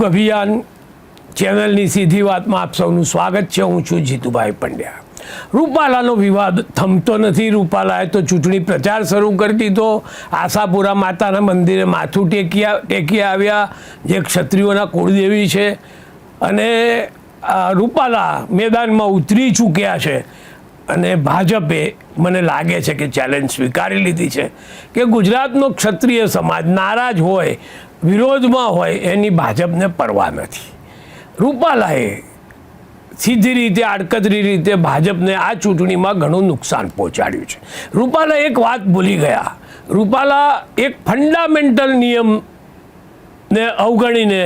યુગ અભિયાન ચેનલની સીધી વાતમાં આપ સૌનું સ્વાગત છે. હું છું જીતુભાઈ પંડ્યા. રૂપાલાનો વિવાદ થમતો નથી. રૂપાલાએ તો ચૂંટણી પ્રચાર શરૂ કરી દીધો. આશાપુરા માતાના મંદિરે માથું ટેક્યા, ટેકી આવ્યા. જે ક્ષત્રિયોના કુળદેવી છે. અને રૂપાલા મેદાનમાં ઉતરી ચૂક્યા છે. અને ભાજપે મને લાગે છે કે ચેલેન્જ સ્વીકારી લીધી છે. કે ગુજરાતનો ક્ષત્રિય સમાજ નારાજ હોય વિરોધમાં હોય એની ભાજપને પરવા નથી. રૂપાલાએ સીધી રીતે, આડકતરી રીતે ભાજપને આ ચૂંટણીમાં ઘણું નુકસાન પહોંચાડ્યું છે. રૂપાલા એક વાત ભૂલી ગયા. રૂપાલા એક ફંડામેન્ટલ નિયમ ને અવગણીને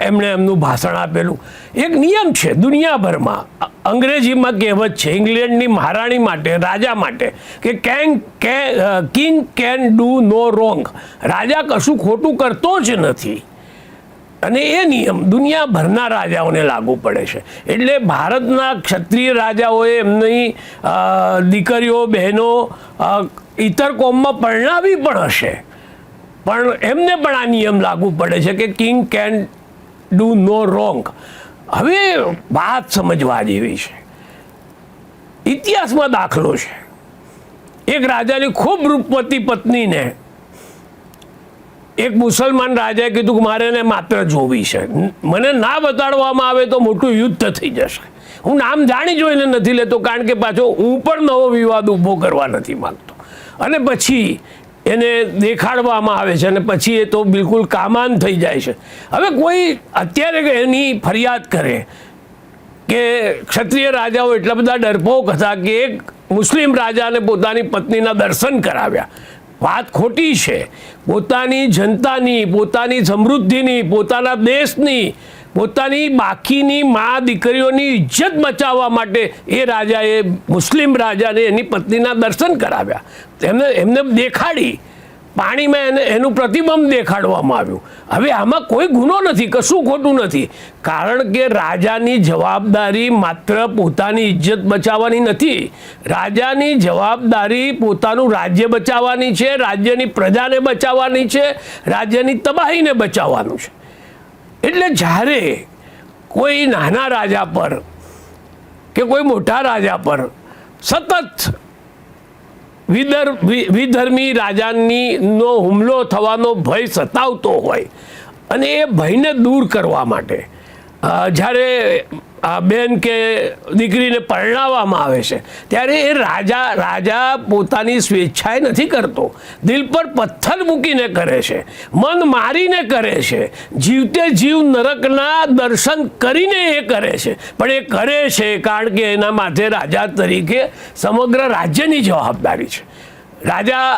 એમણે એમનું ભાષણ આપેલું. એક નિયમ છે દુનિયાભરમાં, અંગ્રેજીમાં કહેવત છે, ઇંગ્લેન્ડની મહારાણી માટે, રાજા માટે, કે કેન કે king can do no wrong. રાજા કશું ખોટું કરતો જ નથી. અને એ નિયમ દુનિયાભરના રાજાઓને લાગુ પડે છે. એટલે ભારતના ક્ષત્રિય રાજાઓએ એમની દીકરીઓ, બહેનો ઇતર કોમમાં પરણાવી પણ હશે. પણ એમને પણ આ નિયમ લાગુ પડે છે કે king can do no wrong હવે વાત સમજવા જેવી છે. ઇતિહાસમાં દાખલો છે. એક રાજાની ખૂબ રૂપવતી પત્નીને એક મુસલમાન રાજાએ કીધું કે મારે એને માત્ર જોવી છે. મને ના બતાડવામાં આવે તો મોટું યુદ્ધ થઈ જશે. હું નામ જાણી જોઈને નથી લેતો, કારણ કે પાછો હું પણ નવો વિવાદ ઊભો કરવા નથી માંગતો. અને પછી એને દેખાડવામાં આવે છે અને પછી એ તો બિલકુલ કામાન થઈ જાય છે. હવે કોઈ અત્યારે એની ફરિયાદ કરે કે ક્ષત્રિય રાજાઓ એટલા બધા ડરપોક હતા કે એક મુસ્લિમ રાજાને પોતાની પત્નીના દર્શન કરાવ્યા. વાત ખોટી છે. પોતાની જનતાની, પોતાની સમૃદ્ધિની, પોતાના દેશની પોતાની બાકીની મા દીકરીઓની ઇજ્જત બચાવવા માટે એ રાજાએ મુસ્લિમ રાજાને એની પત્નીના દર્શન કરાવ્યા. એમને એમને દેખાડી. પાણીમાં એને એનું પ્રતિબંધ દેખાડવામાં આવ્યું. હવે આમાં કોઈ ગુનો નથી, કશું ખોટું નથી. કારણ કે રાજાની જવાબદારી માત્ર પોતાની ઇજ્જત બચાવવાની નથી. રાજાની જવાબદારી પોતાનું રાજ્ય બચાવવાની છે, રાજ્યની પ્રજાને બચાવવાની છે, રાજ્યની તબાહીને બચાવવાનું છે. એટલે જ્યારે કોઈ નાના રાજા પર કે કોઈ મોટા રાજા પર સતત વિદર વિધર્મી રાજાની નો હુમલો થવાનો ભય સતાવતો હોય અને એ ભયને દૂર કરવા માટે જ્યારે આ બેન કે દીકરીને પરણાવવામાં આવે છે, ત્યારે એ રાજા રાજા પોતાની સ્વેચ્છાએ નથી કરતો. દિલ પર પથ્થર મૂકીને કરે છે, મન મારીને કરે છે, જીવતે જીવ નરકના દર્શન કરીને એ કરે છે. પણ એ કરે છે કારણ કે એના માથે રાજા તરીકે સમગ્ર રાજ્યની જવાબદારી છે. રાજા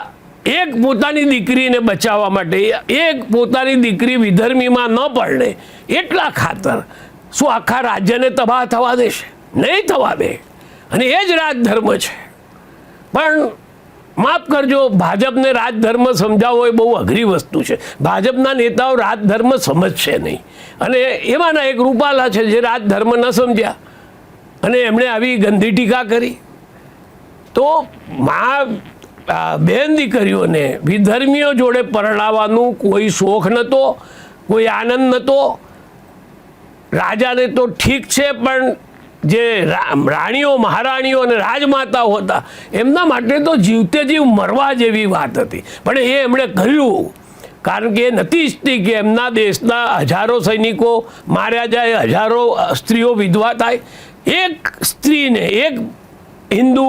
એક પોતાની દીકરીને બચાવવા માટે, એક પોતાની દીકરી વિધર્મીમાં ન પરણે, એટલા ખાતર શું આખા રાજ્યને તબાહ થવા દેશે? નહીં થવા દે. અને એ જ રાજધર્મ છે. પણ માફ કરજો, ભાજપને રાજધર્મ સમજાવવો એ બહુ અઘરી વસ્તુ છે. ભાજપના નેતાઓ રાજધર્મ સમજશે નહીં. અને એમાંના એક રૂપાલા છે જે રાજધર્મ ન સમજ્યા. અને એમણે આવી ગંદી ટીકા કરી. તો મા બેન દીકરીઓને વિધર્મીઓ જોડે પરણાવવાનું કોઈ શોખ નહોતો કોઈ આનંદ નહોતો રાજાને તો ઠીક છે, પણ જે રાણીઓ, મહારાણીઓ અને રાજમાતાઓ હતા, એમના માટે તો જીવતે જીવ મરવા જેવી વાત હતી. પણ એ એમણે કર્યું કારણ કે એ નથી ઈચ્છતી કે એમના દેશના હજારો સૈનિકો માર્યા જાય, હજારો સ્ત્રીઓ વિધવા થાય. એક સ્ત્રીને, એક હિન્દુ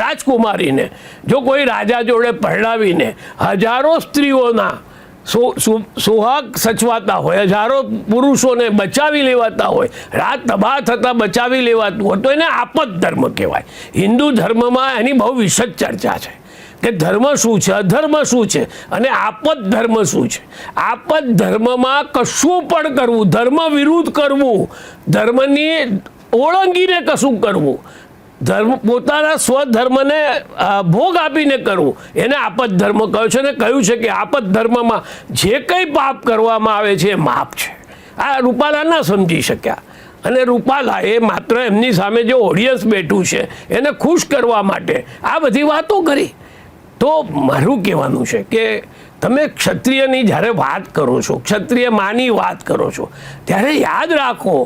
રાજકુમારીને, જો કોઈ રાજા જોડે પરણાવીને હજારો સ્ત્રીઓના સુહાગ સચવાતા હોય, હજારો પુરુષોને બચાવી લેવાતા હોય, રાત તબાહ થતાં બચાવી લેવાતું હોય, તો એને આપત ધર્મ કહેવાય. હિન્દુ ધર્મમાં એની બહુ વિશદ ચર્ચા છે કે ધર્મ શું છે, અધર્મ શું છે અને આપત ધર્મ શું છે. આપત ધર્મમાં કશું પણ કરવું, ધર્મ વિરુદ્ધ કરવું, ધર્મની ઓળંગીને કશું કરવું ધર્મ પોતાના સ્વધર્મને ભોગ આપીને કરવું એને આપત ધર્મ કહ્યું છે ને કહ્યું છે કે આપત ધર્મમાં જે કંઈ પાપ કરવામાં આવે છે એ માપ છે. આ રૂપાલા ના સમજી શક્યા. અને રૂપાલા એ માત્ર એમની સામે જે ઓડિયન્સ બેઠું છે, એને ખુશ કરવા માટે આ બધી વાતો કરી. તો મારું કહેવાનું છે કે તમે ક્ષત્રિયની જ્યારે વાત કરો છો, ક્ષત્રિય માની વાત કરો છો, ત્યારે યાદ રાખો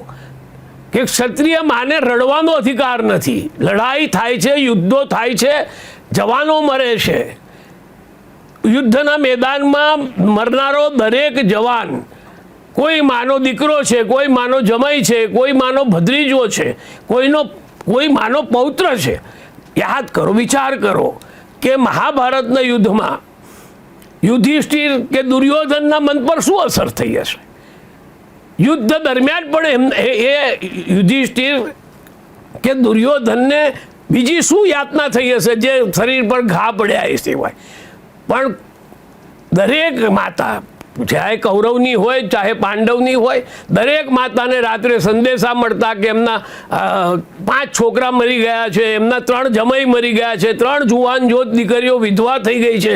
કે ક્ષત્રિય માને રડવાનો અધિકાર નથી. લડાઈ થાય છે, યુદ્ધો થાય છે, જવાનો મરે છે. યુદ્ધના મેદાનમાં મરનારો દરેક જવાન, કોઈ માનો દીકરો છે, કોઈ માનો જમાઈ છે, કોઈ માનો ભદ્રીજો છે, કોઈનો, કોઈ માનો પૌત્ર છે. યાદ કરો, વિચાર કરો કે મહાભારતના યુદ્ધમાં યુધિષ્ઠિર કે દુર્યોધનના મન પર શું અસર થઈ હશે? યુદ્ધ દરમિયાન પણ એ યુધિષ્ઠિર કે દુર્યોધનને બીજી શું યાતના થઈ હશે જે શરીર પર ઘા પડ્યા એ સિવાય? પણ દરેક માતા, ચાહે કૌરવની હોય, ચાહે પાંડવની હોય, દરેક માતાને રાત્રે સંદેશા મળતા કે એમના પાંચ છોકરા મરી ગયા છે, એમના ત્રણ જમાઈ મરી ગયા છે, ત્રણ જુવાન જોત દીકરીઓ વિધવા થઈ ગઈ છે,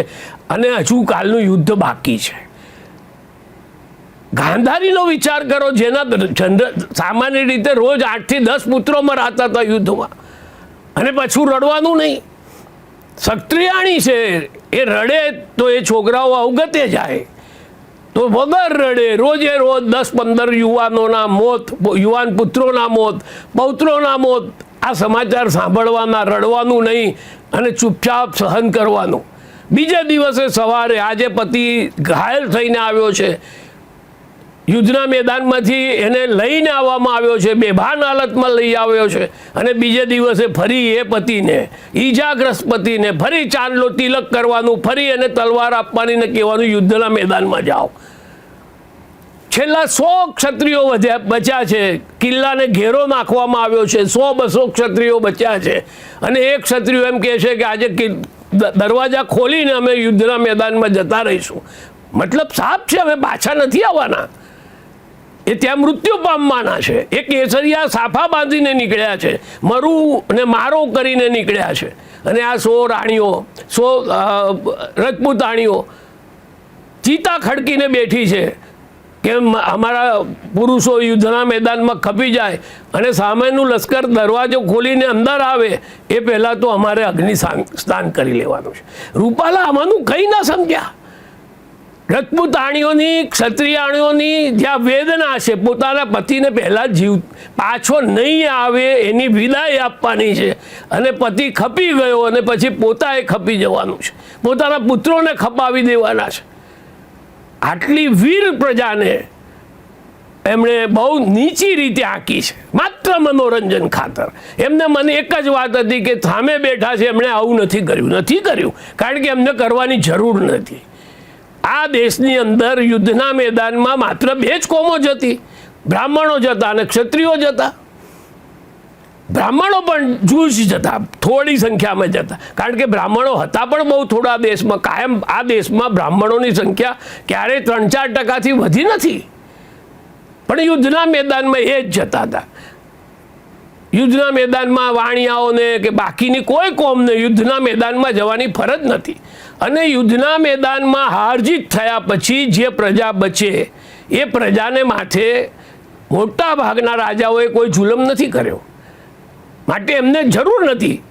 અને હજુ કાલનું યુદ્ધ બાકી છે. ગાંધારીનો વિચાર કરો જેના સામાન્ય રીતે રોજ આઠથી દસ પુત્રો મરાતા હતા યુદ્ધમાં. અને પાછું રડવાનું નહીં. સક્રિયાણી છે, એ રડે તો એ છોકરાઓ અવગતે જાય. તો વગર રડે, રોજે રોજ દસ પંદર યુવાનોના મોત યુવાન પુત્રોના મોત, પૌત્રોના મોત, આ સમાચાર સાંભળવાના, રડવાનું નહીં અને ચૂપચાપ સહન કરવાનું. બીજા દિવસે સવારે આજે પતિ ઘાયલ થઈને આવ્યો છે. યુદ્ધના મેદાનમાંથી એને લઈને આવવામાં આવ્યો છે બેભાન હાલતમાં લઈ આવ્યો છે અને બીજે દિવસે ફરી એ પતિને ઈજાગ્રસ્ત પતિને ફરી ચાંદલો તિલક કરવાનું, ફરી એને તલવાર આપવાની ને કહેવાનું યુદ્ધના મેદાનમાં જાઓ. છેલ્લા સો ક્ષત્રિયો વધ્યા, બચ્યા છે. કિલ્લાને ઘેરો નાખવામાં આવ્યો છે. સો બસો ક્ષત્રિયો બચ્યા છે. અને એક ક્ષત્રિયો એમ કહે છે કે આજે દરવાજા ખોલીને અમે યુદ્ધના મેદાનમાં જતા રહીશું. મતલબ સાફ છે અમે પાછા નથી આવવાના. એ ત્યાં મૃત્યુ પામવાના છે. એ કેસરિયા સાફા બાંધીને નીકળ્યા છે. મરું ને મારો કરીને નીકળ્યા છે. અને આ સો રાણીઓ, સો રજપૂતાણીઓ ચીતા ખડકીને બેઠી છે કે અમારા પુરુષો યુદ્ધના મેદાનમાં ખપી જાય અને સામેનું લશ્કર દરવાજો ખોલીને અંદર આવે, એ પહેલાં તો અમારે અગ્નિ સ્નાન કરી લેવાનું છે. રૂપાલા આમાંનું કંઈ ના સમજ્યા. રજપૂતાણીઓની ક્ષત્રિયાણીઓની જ્યાં વેદના છે, પોતાના પતિને પહેલાં જીવ, પાછો નહીં આવે એની વિદાય આપવાની છે. અને પતિ ખપી ગયો અને પછી પોતાએ ખપી જવાનું છે. પોતાના પુત્રોને ખપાવી દેવાના છે. આટલી વીર પ્રજાને એમણે બહુ નીચી રીતે આંકી છે. માત્ર મનોરંજન ખાતર. એમને મને એક જ વાત હતી કે સામે બેઠા છે, એમણે આવું નથી કર્યું. નથી કર્યું. કારણ કે એમને કરવાની જરૂર નથી. આ દેશની અંદર યુદ્ધના મેદાનમાં માત્ર બે જ કોમો જ હતી. બ્રાહ્મણો જતા અને ક્ષત્રિયો જતા બ્રાહ્મણો પણ જૂજ જતા થોડી સંખ્યામાં જતા કારણ કે બ્રાહ્મણો હતા પણ બહુ થોડા દેશમાં, કાયમ આ દેશમાં બ્રાહ્મણોની સંખ્યા ક્યારેય ત્રણ ચાર ટકાથી વધી નથી. પણ યુદ્ધના મેદાનમાં એ જ જતા હતા. યુદ્ધના મેદાનમાં વાણિયાઓને કે બાકીની કોઈ કોમને યુદ્ધના મેદાનમાં જવાની ફરજ નથી. અને યુદ્ધના મેદાનમાં હારજીત થયા પછી જે પ્રજા બચે, એ પ્રજાને માથે મોટા ભાગના રાજાઓએ કોઈ જુલમ નથી કર્યો. માટે એમને જરૂર નથી.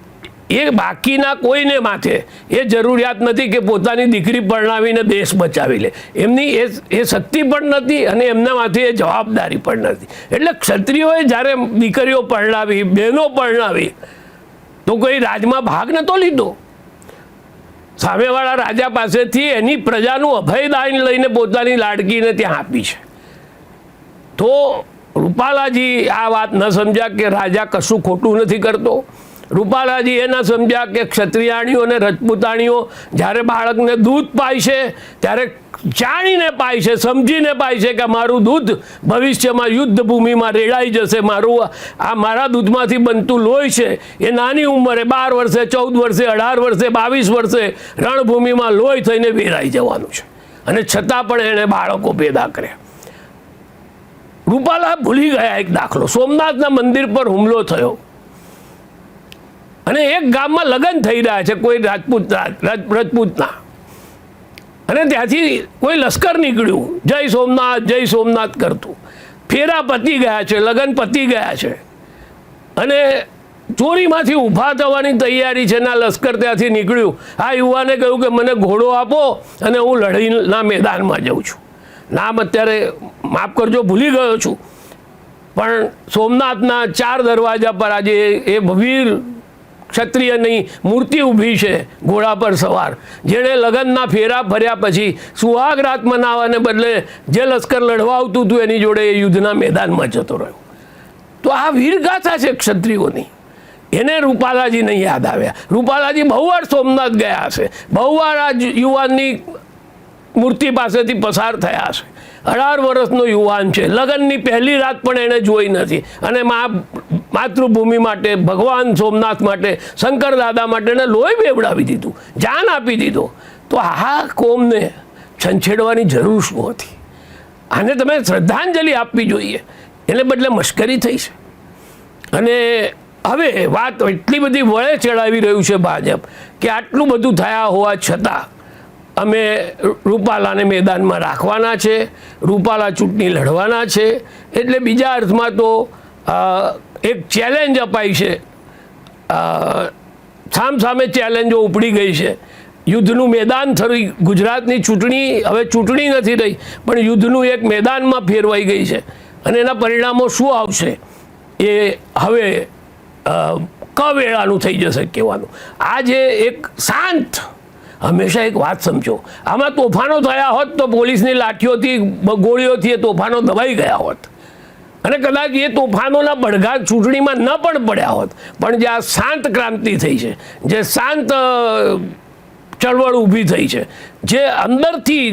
એ બાકીના કોઈને માથે એ જરૂરિયાત નથી કે પોતાની દીકરી પરણાવીને દેશ બચાવી લે. એમની એ એ શક્તિ પણ નથી અને એમના માથે એ જવાબદારી પણ નથી. એટલે ક્ષત્રિયોએ જ્યારે દીકરીઓ પરણાવી, બહેનો પરણાવી, તો કોઈ રાજમાં ભાગ નહોતો લીધો. સામેવાળા રાજા પાસેથી એની પ્રજાનું અભયદાન લઈને પોતાની લાડકીને ત્યાં આપી છે. તો રૂપાલાજી આ વાત ન સમજ્યા કે રાજા કશું ખોટું નથી કરતો? રૂપાલાજી એના સમજ્યા કે ક્ષત્રિયાણીઓ અને રજપૂતાણીઓ જ્યારે બાળકને દૂધ પાય છે, ત્યારે જાણીને પાય છે, સમજીને પાય છે કે મારું દૂધ ભવિષ્યમાં યુદ્ધ ભૂમિમાં રેડાઈ જશે, મારું આ મારા દૂધમાંથી બનતું લોહી છે, એ નાની ઉંમરે બાર વર્ષે, ચૌદ વર્ષે, અઢાર વર્ષે, બાવીસ વર્ષે રણભૂમિમાં લોહી થઈને વેરાઈ જવાનું છે. અને છતાં પણ એણે બાળકો પેદા કર્યા. રૂપાલા ભૂલી ગયા એક દાખલો. સોમનાથના મંદિર પર હુમલો થયો. અને એક ગામમાં લગ્ન થઈ રહ્યા છે કોઈ રાજપૂત રાજ- રજપૂતના. અને ત્યાંથી કોઈ લશ્કર નીકળ્યું. જય સોમનાથ જય સોમનાથ કરતું. ફેરા પતી ગયા છે, લગ્ન પતી ગયા છે. અને ચોરીમાંથી ઊભા થવાની તૈયારી છે, ના, લશ્કર ત્યાંથી નીકળ્યું. આ યુવાને કહ્યું કે મને ઘોડો આપો અને હું લડાઈના મેદાનમાં જાઉં છું. નામ અત્યારે માફ કરજો, ભૂલી ગયો છું. પણ સોમનાથના ચાર દરવાજા પર આજે એ વીર ક્ષત્રિયની મૂર્તિ ઊભી છે ઘોડા પર સવાર. જેણે લગ્નના ફેરા ફર્યા પછી સુહાગ રાત મનાવવાને બદલે જે લશ્કર લડવા આવતું હતું એની જોડે એ યુદ્ધના મેદાનમાં જતો રહ્યો. તો આ વીરગાથા છે ક્ષત્રિયોની. એને રૂપાલાજી નહીં યાદ આવ્યા. રૂપાલાજી બહુ વાર સોમનાથ ગયા હશે. બહુ વાર આ યુવાનની મૂર્તિ પાસેથી પસાર થયા છે અઢાર વર્ષનો યુવાન છે. લગ્નની પહેલી રાત પણ એણે જોઈ નથી. અને મા માતૃભૂમિ માટે, ભગવાન સોમનાથ માટે, શંકર દાદા માટે એને લોહી બેવડાવી દીધું. જાન આપી દીધો. તો આ કોમને છંછેડવાની જરૂર શું હતી? આને તમે શ્રદ્ધાંજલિ આપવી જોઈએ. એને બદલે મશ્કરી થઈ છે. અને હવે વાત એટલી બધી વળે ચડાવી રહ્યું છે ભાજપ કે આટલું બધું થયા હોવા છતાં અમે રૂપાલાને મેદાનમાં રાખવાના છે, રૂપાલા ચૂંટણી લડવાના છે, એટલે બીજા અર્થમાં તો એક ચેલેન્જ અપાઈ છે. સામ સામે ચેલેન્જો ઉપડી ગઈ છે. યુદ્ધનું મેદાન થયું, ગુજરાતની ચૂંટણી હવે ચૂંટણી નથી રહી, પણ યુદ્ધનું એક મેદાનમાં ફેરવાઈ ગઈ છે. અને એના પરિણામો શું આવશે? એ હવે કવેળાનું થઈ જશે કહેવાનું. આ જે એક શાંત હંમેશા એક વાત સમજો. આમાં તોફાનો થયા હોત તો પોલીસની લાઠીઓથી ગોળીઓથી એ તોફાનો દબાઈ ગયા હોત. અને કદાચ એ તોફાનોના બળઘા ચૂંટણીમાં ન પણ પડ્યા હોત. પણ જે આ શાંત ક્રાંતિ થઈ છે, જે શાંત ચળવળ ઊભી થઈ છે, જે અંદરથી,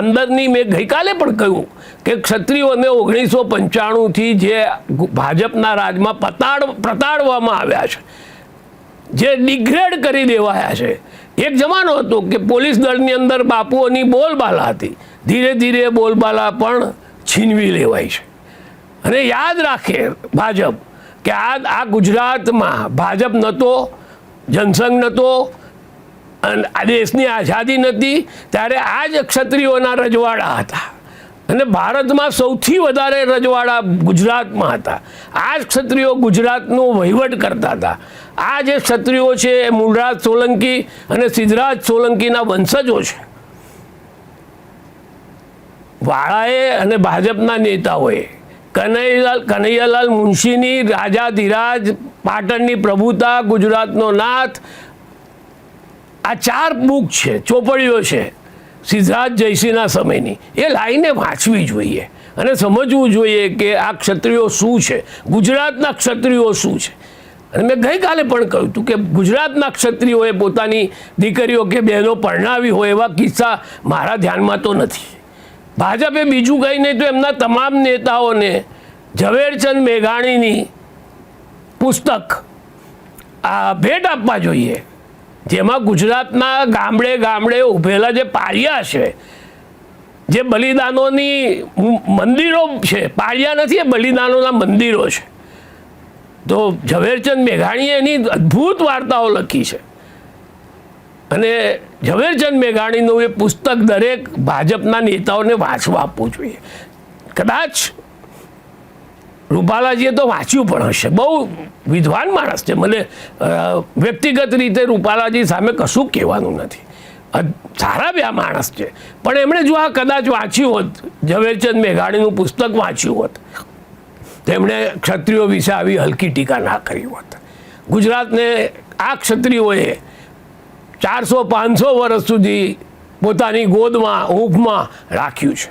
અંદરની મેં ગઈકાલે પણ કહ્યું કે ક્ષત્રિયોને ઓગણીસો પંચાણુંથી જે ભાજપના રાજમાં પતાડ, પ્રતાડવામાં આવ્યા છે, જે ડિગ્રેડ કરી દેવાયા છે એક જમાનો હતો કે પોલીસ દળની અંદર બાપુઓની બોલબાલા હતી. ધીરે ધીરે બોલબાલા પણ છીનવી લેવાય છે. અને યાદ રાખે ભાજપ કે આ આ ગુજરાતમાં ભાજપ નહોતો જનસંઘ નહોતો અને આ દેશની આઝાદી નથી ત્યારે આ જ ક્ષત્રિયોના રજવાડા હતા. અને ભારતમાં સૌથી વધારે રજવાડા ગુજરાતમાં હતા. આ જ ક્ષત્રિયો ગુજરાતનો વહીવટ કરતા હતા. આ જે ક્ષત્રિયો છે, એ મૂળરાજ સોલંકી અને સિદ્ધરાજ સોલંકીના વંશજો છે. વાળાએ અને ભાજપના નેતાઓએ કનૈયાલાલ કનૈયાલાલ મુનશીની રાજાધિરાજ પાટણની પ્રભુતા, ગુજરાતનો નાથ, આ ચાર બુક છે, ચોપડીઓ છે, સિદ્ધરાજ જયસિંહના સમયની. એ લાઈને વાંચવી જોઈએ અને સમજવું જોઈએ કે આ ક્ષત્રિયો શું છે, ગુજરાતના ક્ષત્રિયો શું છે. અને મેં ગઈકાલે પણ કહ્યું હતું કે ગુજરાતના ક્ષત્રિયોએ પોતાની દીકરીઓ કે બહેનો પરણાવી હોય એવા કિસ્સા મારા ધ્યાનમાં તો નથી. ભાજપે બીજું કંઈ નહીં તો એમના તમામ નેતાઓને ઝવેરચંદ મેઘાણીની પુસ્તક આ ભેટ આપવા જોઈએ, જેમાં ગુજરાતના ગામડે ગામડે ઉભેલા જે પાળિયા છે, જે બલિદાનોની મંદિરો છે, પાળિયા નથી એ બલિદાનોના મંદિરો છે. તો ઝવેરચંદ મેઘાણીએ એની અદ્ભુત વાર્તાઓ લખી છે. અને ઝવેરચંદ મેઘાણીનું એ પુસ્તક દરેક ભાજપના નેતાઓને વાંચવા આપવું જોઈએ. કદાચ રૂપાલાજીએ તો વાંચ્યું પણ હશે. બહુ વિદ્વાન માણસ છે. મને વ્યક્તિગત રીતે રૂપાલાજી સામે કશું કહેવાનું નથી. સારા બે માણસ છે. પણ એમણે જો આ કદાચ વાંચ્યું હોત, ઝવેરચંદ મેઘાણીનું પુસ્તક વાંચ્યું હોત તો એમણે ક્ષત્રિયો વિશે આવી હલકી ટીકા ના કરી હોત. ગુજરાતને આ ક્ષત્રિયોએ ચારસો પાંચસો વર્ષ સુધી પોતાની ગોદમાં હૂંફમાં રાખ્યું છે.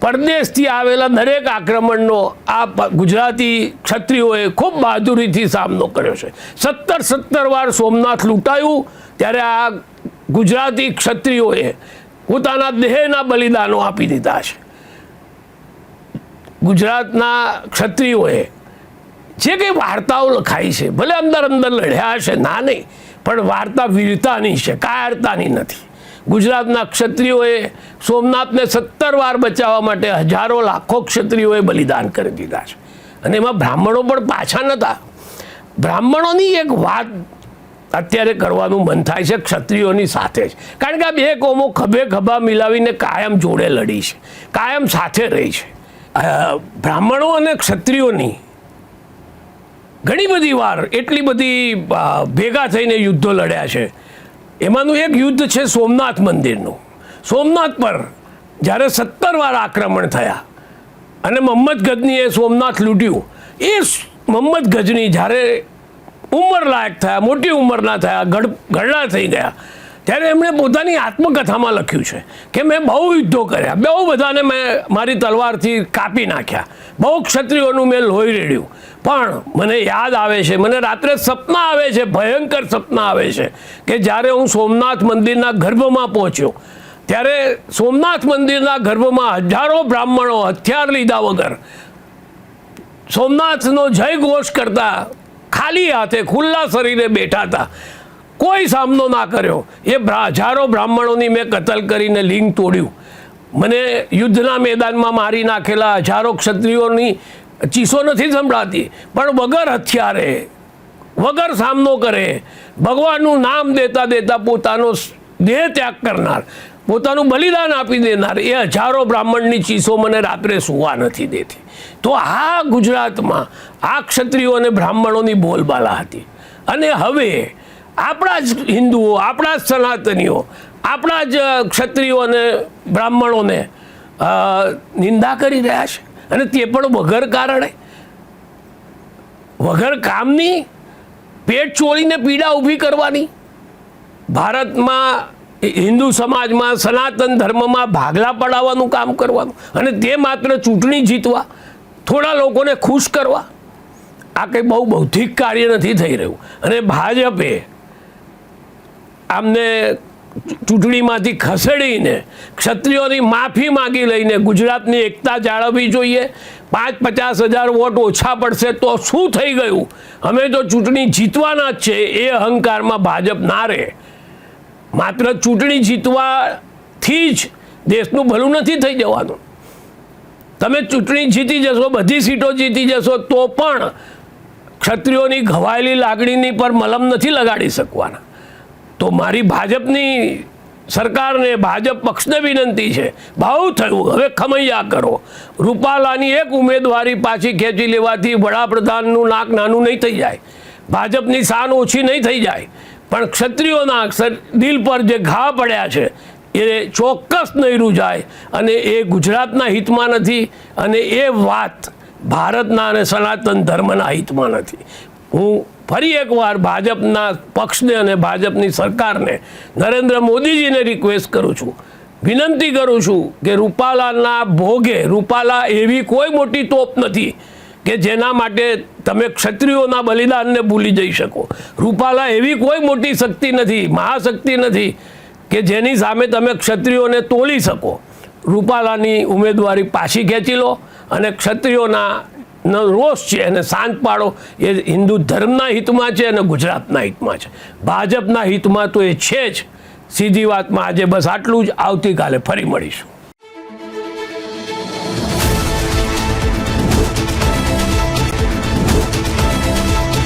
પરદેશથી આવેલા દરેક આક્રમણનો આ ગુજરાતી ક્ષત્રિયોએ ખૂબ બહાદુરીથી સામનો કર્યો છે. સત્તર સત્તર વાર સોમનાથ લૂંટાયું, ત્યારે આ ગુજરાતી ક્ષત્રિયોએ પોતાના દેહના બલિદાનો આપી દીધા છે. ગુજરાતના ક્ષત્રિયોએ જે કંઈ વાર્તાઓ લખાઈ છે, ભલે અંદર અંદર લડ્યા છે ના નહીં, પણ વાર્તા વીરતાની છે, કાયરતાની નથી. ગુજરાતના ક્ષત્રિયોએ સોમનાથને સત્તર વાર બચાવવા માટે હજારો લાખો ક્ષત્રિયોએ બલિદાન કરી દીધા છે. અને એમાં બ્રાહ્મણો પણ પાછા નહોતા. બ્રાહ્મણોની એક વાત અત્યારે કરવાનું મન થાય છે, ક્ષત્રિયોની સાથે જ. કારણ કે આ બે કોમો ખભે ખભા મિલાવીને કાયમ જોડે લડી છે, કાયમ સાથે રહી છે. બ્રાહ્મણો અને ક્ષત્રિયોની ઘણી બધી વાર એટલી બધી ભેગા થઈને યુદ્ધો લડ્યા છે. એમાંનું એક યુદ્ધ છે સોમનાથ મંદિરનું. સોમનાથ પર જ્યારે સત્તર વાર આક્રમણ થયા અને મોહમ્મદ ગજનીએ સોમનાથ લૂંટ્યું, એ મોહમ્મદ ગજની જ્યારે ઉંમર લાયક થયા, મોટી ઉંમરના થયા, ગઢ ગરડા થઈ ગયા ત્યારે એમણે પોતાની આત્મકથામાં લખ્યું છે કે મેં બહુ યુદ્ધો કર્યા, બહુ બધાને મેં મારી તલવારથી કાપી નાખ્યા. બહુ ક્ષત્રિયોનું મેં લોહી રેડ્યું. પણ મને યાદ આવે છે, મને રાત્રે સપના આવે છે, ભયંકર સપના આવે છે કે જ્યારે હું સોમનાથ મંદિરના ગર્ભમાં પહોંચ્યો. ત્યારે સોમનાથ મંદિરના ગર્ભમાં હજારો બ્રાહ્મણો હથિયાર લીધા વગર સોમનાથનો જય ઘોષ કરતા ખાલી હાથે ખુલ્લા શરીરે બેઠા હતા. કોઈ સામનો ના કર્યો. એ હજારો બ્રાહ્મણોની મેં કતલ કરીને લિંગ તોડ્યું. મને યુદ્ધના મેદાનમાં મારી નાખેલા હજારો ક્ષત્રિયોની ચીસો નથી સંભળાતી, પણ વગર હથિયારે, વગર સામનો કરે, ભગવાનનું નામ દેતા દેતા પોતાનો દેહ ત્યાગ કરનાર, પોતાનું બલિદાન આપી દેનાર, એ હજારો બ્રાહ્મણની ચીસો મને રાત્રે સુવા નથી દેતી. તો આ ગુજરાતમાં આ ક્ષત્રિયો અને બ્રાહ્મણોની બોલબાલા હતી. અને હવે આપણા જ હિન્દુઓ, આપણા જ સનાતનીઓ, આપણા જ ક્ષત્રિયો અને બ્રાહ્મણોને નિંદા કરી રહ્યા છે. અને તે પણ વગર કારણે. વગર કામની પેટ ચોળીને પીડા ઊભી કરવાની. ભારતમાં હિન્દુ સમાજમાં, સનાતન ધર્મમાં ભાગલા પડાવવાનું કામ કરવાનું. અને તે માત્ર ચૂંટણી જીતવા, થોડા લોકોને ખુશ કરવા. આ કંઈ બહુ બૌદ્ધિક કાર્ય નથી થઈ રહ્યું. અને ભાજપે આમને ચૂંટણીમાંથી ખસેડીને, ક્ષત્રિયોની માફી માંગી લઈને ગુજરાતની એકતા જાળવવી જોઈએ. પાંચ પચાસ હજાર વોટ ઓછા પડશે તો શું થઈ ગયું? અમે તો ચૂંટણી જીતવાના જ છે, એ અહંકારમાં ભાજપ ના રહે. માત્ર ચૂંટણી જીતવાથી જ દેશનું ભલું નથી થઈ જવાનું. તમે ચૂંટણી જીતી જશો, બધી સીટો જીતી જશો, તો પણ ક્ષત્રિયોની ઘવાયેલી લાગણીની પર મલમ નથી લગાડી શકવાના. તો મારી ભાજપની સરકારને ભાજપ પક્ષને વિનંતી છે. બહુ થયું. હવે ખમૈયા કરો. રૂપાલાની એક ઉમેદવારી પાછી ખેંચી લેવાથી વડાપ્રધાનનું નાક નાનું નહીં થઈ જાય. ભાજપની શાન ઓછી નહીં થઈ જાય. પણ ક્ષત્રિયોના દિલ પર જે ઘા પડ્યા છે, એ ચોક્કસ નહીં જાય અને એ ગુજરાતના હિતમાં નથી અને એ વાત ભારતના અને સનાતન ધર્મના હિતમાં નથી. હું ફરી એકવાર ભાજપના પક્ષને અને ભાજપની સરકારને નરેન્દ્ર મોદીજીને રિક્વેસ્ટ કરું છું. વિનંતી કરું છું કે રૂપાલાના ભોગે, રૂપાલા એવી કોઈ મોટી તોપ નથી કે જેના માટે તમે ક્ષત્રિયોના બલિદાનને ભૂલી જઈ શકો. રૂપાલા એવી કોઈ મોટી શક્તિ નથી, મહાશક્તિ નથી કે જેની સામે તમે ક્ષત્રિયોને તોલી શકો. રૂપાલાની ઉમેદવારી પાછી ખેંચી લો અને ક્ષત્રિયોના રોષ છે એને શાંત પાડો એ હિન્દુ ધર્મના હિતમાં છે અને ગુજરાતના હિતમાં છે. ભાજપના હિતમાં તો એ છે જ. સીધી વાતમાં આજે બસ આટલું જ. આવતીકાલે ફરી મળીશું.